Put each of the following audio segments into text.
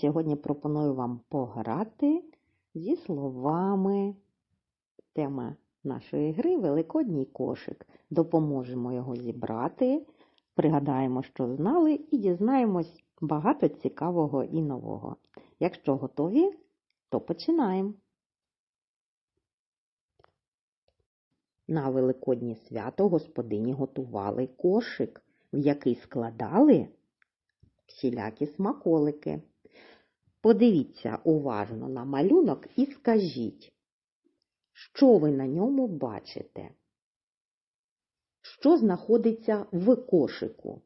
Сьогодні пропоную вам пограти зі словами. Тема нашої гри Великодній кошик. Допоможемо його зібрати, пригадаємо, що знали, і дізнаємось багато цікавого і нового. Якщо готові, то починаємо. На Великоднє свято господині готували кошик, в який складали всілякі смаколики. Подивіться уважно на малюнок і скажіть, що ви на ньому бачите? Що знаходиться в кошику?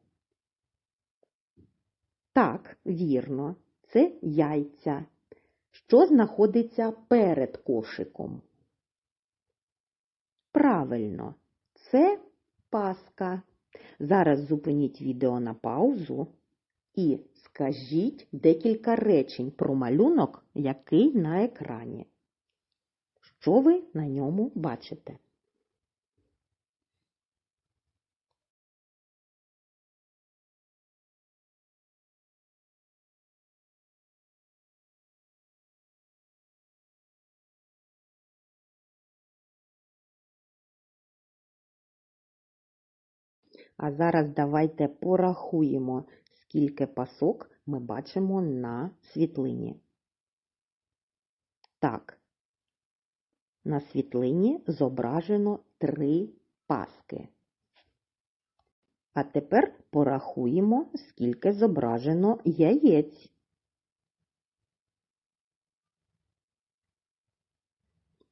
Так, вірно, це яйця. Що знаходиться перед кошиком? Правильно, це паска. Зараз зупиніть відео на паузу і скажіть декілька речень про малюнок, який на екрані. Що ви на ньому бачите? А зараз давайте порахуємо, скільки пасок ми бачимо на світлині. Так, на світлині зображено три паски. А тепер порахуємо, скільки зображено яєць.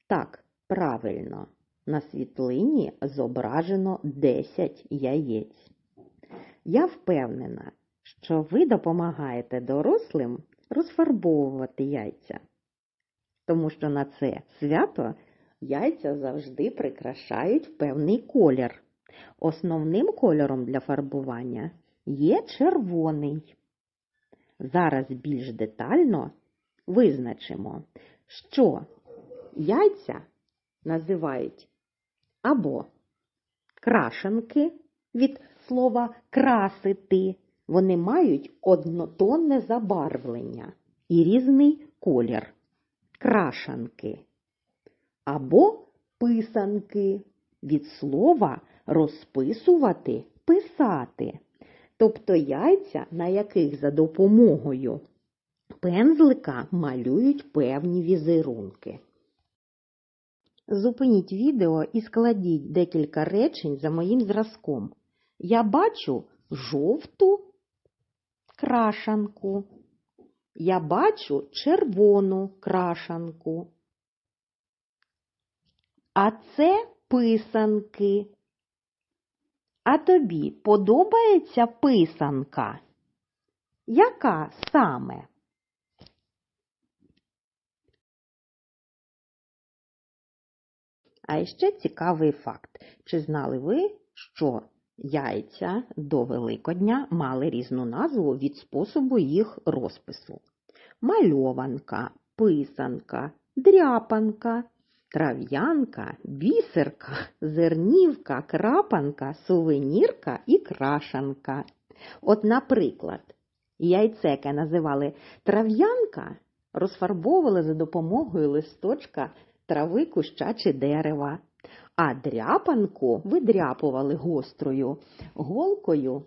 Так, правильно, на світлині зображено 10 яєць. Я впевнена, що ви допомагаєте дорослим розфарбовувати яйця, тому що на це свято яйця завжди прикрашають певний колір. Основним кольором для фарбування є червоний. Зараз більш детально визначимо, що яйця називають або крашенки від слова красити. Вони мають однотонне забарвлення і різний колір крашанки. Або писанки від слова розписувати писати. Тобто яйця, на яких за допомогою пензлика малюють певні візерунки. Зупиніть відео і складіть декілька речень за моїм зразком. Я бачу жовту крашанку. Я бачу червону крашанку. А це писанки. А тобі подобається писанка? Яка саме? А ще цікавий факт. Чи знали ви, що яйця до Великодня мали різну назву від способу їх розпису? Мальованка, писанка, дряпанка, трав'янка, бісерка, зернівка, крапанка, сувенірка і крашанка. От, наприклад, яйце, яке називали трав'янка, розфарбовували за допомогою листочка трави куща чи дерева, а дряпанку видряпували гострою голкою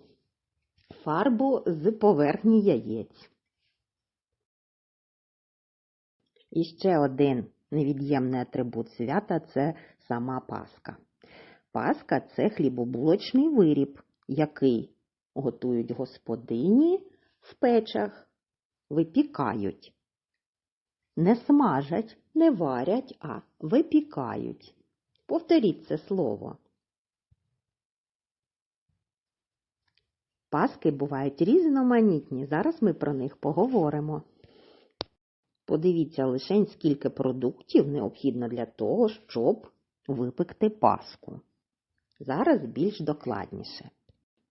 фарбу з поверхні яєць. І ще один невід'ємний атрибут свята це сама паска. Паска це хлібобулочний виріб, який готують господині в печах, випікають. Не смажать, не варять, а випікають. Повторіть це слово. Паски бувають різноманітні. Зараз ми про них поговоримо. Подивіться лише, скільки продуктів необхідно для того, щоб випекти паску. Зараз більш докладніше.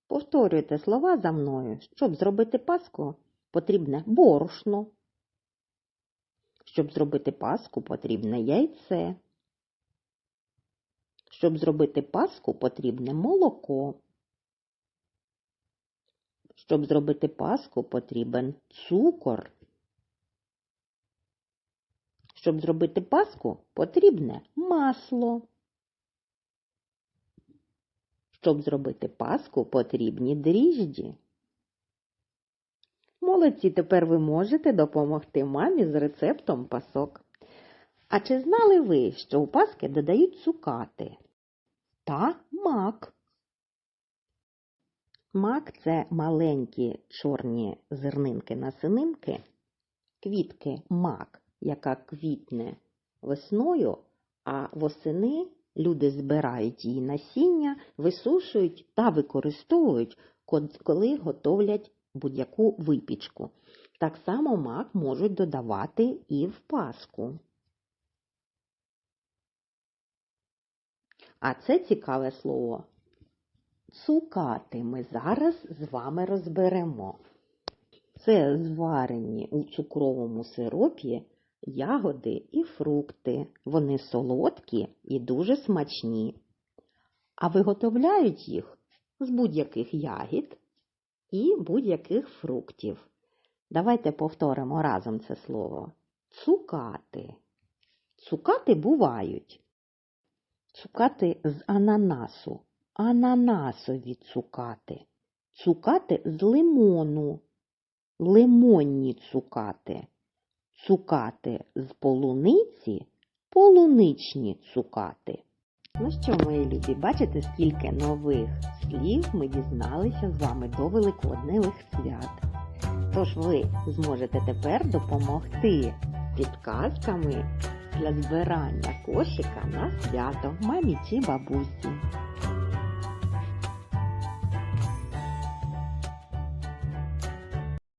Повторюйте слова за мною. Щоб зробити паску, потрібне борошно. Щоб зробити паску, потрібне яйце. Щоб зробити паску, потрібне молоко. Щоб зробити паску, потрібен цукор Щоб зробити паску, потрібне масло. Щоб зробити паску, потрібні дріжджі. Молодці, тепер ви можете допомогти мамі з рецептом пасок. А чи знали ви, що у паски додають цукати та мак? Мак це маленькі чорні зернинки-насининки, квітки мак, яка квітне весною, а восени люди збирають її насіння, висушують та використовують, коли готовлять будь-яку випічку. Так само мак можуть додавати і в паску. А це цікаве слово. Цукати ми зараз з вами розберемо. Це зварені у цукровому сиропі ягоди і фрукти. Вони солодкі і дуже смачні. А виготовляють їх з будь-яких ягід і будь-яких фруктів. Давайте повторимо разом це слово. Цукати. Цукати бувають. Цукати з ананасу. Ананасові цукати. Цукати з лимону. Лимонні цукати. Цукати з полуниці. Полуничні цукати. Ну що, мої любі, бачите, скільки нових слів ми дізналися з вами до Великодневих свят. Тож ви зможете тепер допомогти підказками для збирання кошика на свято мамі чи бабусі.